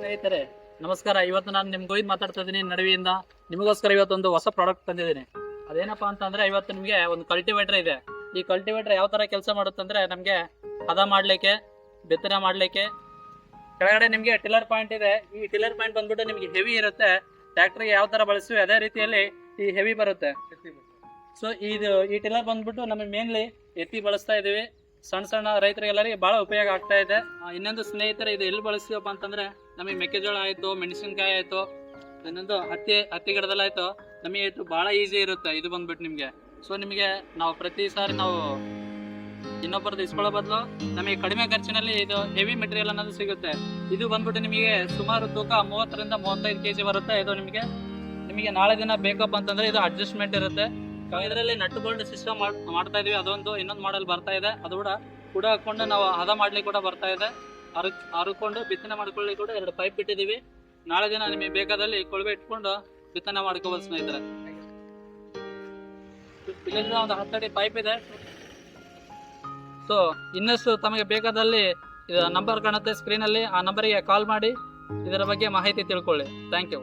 ಸ್ನೇಹಿತರೆ, ನಮಸ್ಕಾರ. ಇವತ್ತು ನಾನು ನಿಮ್ಗೆ ಒಯ್ದು ಮಾತಾಡ್ತಾ ಇದ್ದೀನಿ ನಡುವೆಯಿಂದ. ನಿಮಗೋಸ್ಕರ ಇವತ್ತೊಂದು ಹೊಸ ಪ್ರಾಡಕ್ಟ್ ತಂದಿದ್ದೀನಿ. ಅದೇನಪ್ಪಾ ಅಂತಂದ್ರೆ, ಇವತ್ತು ನಿಮಗೆ ಒಂದು ಕಲ್ಟಿವೇಟರ್ ಇದೆ. ಈ ಕಲ್ಟಿವೇಟರ್ ಯಾವ ತರ ಕೆಲಸ ಮಾಡುತ್ತಂದ್ರೆ, ನಮಗೆ ಹದ ಮಾಡ್ಲಿಕ್ಕೆ, ಬಿತ್ತನೆ ಮಾಡ್ಲಿಕ್ಕೆ, ಕೆಳಗಡೆ ನಿಮಗೆ ಟಿಲ್ಲರ್ ಪಾಯಿಂಟ್ ಇದೆ. ಈ ಟಿಲ್ಲರ್ ಪಾಯಿಂಟ್ ಬಂದ್ಬಿಟ್ಟು ನಿಮಗೆ ಹೆವಿ ಇರುತ್ತೆ. ಟ್ರ್ಯಾಕ್ಟರ್ಗೆ ಯಾವ ತರ ಬಳಸ್ತೀವಿ, ಅದೇ ರೀತಿಯಲ್ಲಿ ಈ ಹೆವಿ ಬರುತ್ತೆ. ಸೊ ಇದು ಈ ಟಿಲ್ಲರ್ ಬಂದ್ಬಿಟ್ಟು ನಮಗೆ ಮೇನ್ಲಿ ಎತ್ತಿ ಬಳಸ್ತಾ ಇದೀವಿ ಸಣ್ಣ ಸಣ್ಣ ರೈತರಿಗೆಲ್ಲರಿಗೆ ಬಹಳ ಉಪಯೋಗ ಆಗ್ತಾ ಇದೆ. ಇನ್ನೊಂದು ಸ್ನೇಹಿತರೆ, ಇದು ಎಲ್ಲಿ ಬಳಸ್ತೀವಪ್ಪ ಅಂತಂದ್ರೆ, ನಮಗೆ ಮೆಕ್ಕೆಜೋಳ ಆಯಿತು, ಮೆಣಸಿನ್ಕಾಯಿ ಆಯಿತು, ಇನ್ನೊಂದು ಹತ್ತಿ ಹತ್ತಿ ಗಿಡದಲ್ಲಾಯ್ತು ನಮಗೆ ಇದು ಬಹಳ ಈಸಿ ಇರುತ್ತೆ, ಇದು ಬಂದ್ಬಿಟ್ಟು ನಿಮಗೆ. ಸೊ ನಿಮಗೆ ನಾವು ಪ್ರತಿ ಸಾರಿ ನಾವು ಇನ್ನೊಬ್ಬರದ್ದು ಇಸ್ಕೊಳ್ಳೋ ಬದಲು ನಮಗೆ ಕಡಿಮೆ ಖರ್ಚಿನಲ್ಲಿ ಇದು ಹೆವಿ ಮೆಟೀರಿಯಲ್ ಅನ್ನೋದು ಸಿಗುತ್ತೆ. ಇದು ಬಂದ್ಬಿಟ್ಟು ನಿಮಗೆ ಸುಮಾರು ತೂಕ ಮೂವತ್ತರಿಂದ ಮೂವತ್ತೈದು ಕೆ ಜಿ ಬರುತ್ತೆ. ಇದು ನಿಮಗೆ ನಿಮಗೆ ನಾಳೆ ದಿನ ಬೇಕಪ್ಪ ಅಂತಂದ್ರೆ ಇದು ಅಡ್ಜಸ್ಟ್ಮೆಂಟ್ ಇರುತ್ತೆ. ಇದರಲ್ಲಿ ನಟ್ ಬೋಲ್ಟ್ ಸಿಸ್ಟಮ್ ಮಾಡ್ತಾ ಇದೀವಿ. ಅದೊಂದು ಇನ್ನೊಂದು ಮಾಡೆಲ್ ಬರ್ತಾ ಇದೆ. ಅದು ಕೂಡ ಕೂಡ ಹಾಕೊಂಡು ನಾವು ಹದ ಮಾಡ್ಲಿಕ್ಕೆ ಕೂಡ ಬರ್ತಾ ಇದೆ. ಹರಕ್ ಹರ್ಕೊಂಡು ಬಿತ್ತನೆ ಮಾಡ್ಕೊಳ್ಳಿ ಕೂಡ ಎರಡು ಪೈಪ್ ಬಿಟ್ಟಿದೀವಿ ನಾಳೆ ದಿನ ನಿಮಗೆ ಬೇಕಾದಲ್ಲಿ ಕೊಳವೆ ಇಟ್ಕೊಂಡು ಬಿತ್ತನೆ ಮಾಡ್ಕೋಬೋದು ಸ್ನೇಹಿತರೆ. ಇಲ್ಲಿಂದ ಒಂದು ಹತ್ತಡಿ ಪೈಪ್ ಇದೆ. ಸೊ ಇನ್ನಷ್ಟು ತಮಗೆ ಬೇಕಾದಲ್ಲಿ ನಂಬರ್ ಕಾಣುತ್ತೆ ಸ್ಕ್ರೀನಲ್ಲಿ ಆ ನಂಬರಿಗೆ ಕಾಲ್ ಮಾಡಿ. ಇದರ ಬಗ್ಗೆ ಮಾಹಿತಿ ತಿಳ್ಕೊಳ್ಳಿ. Thank you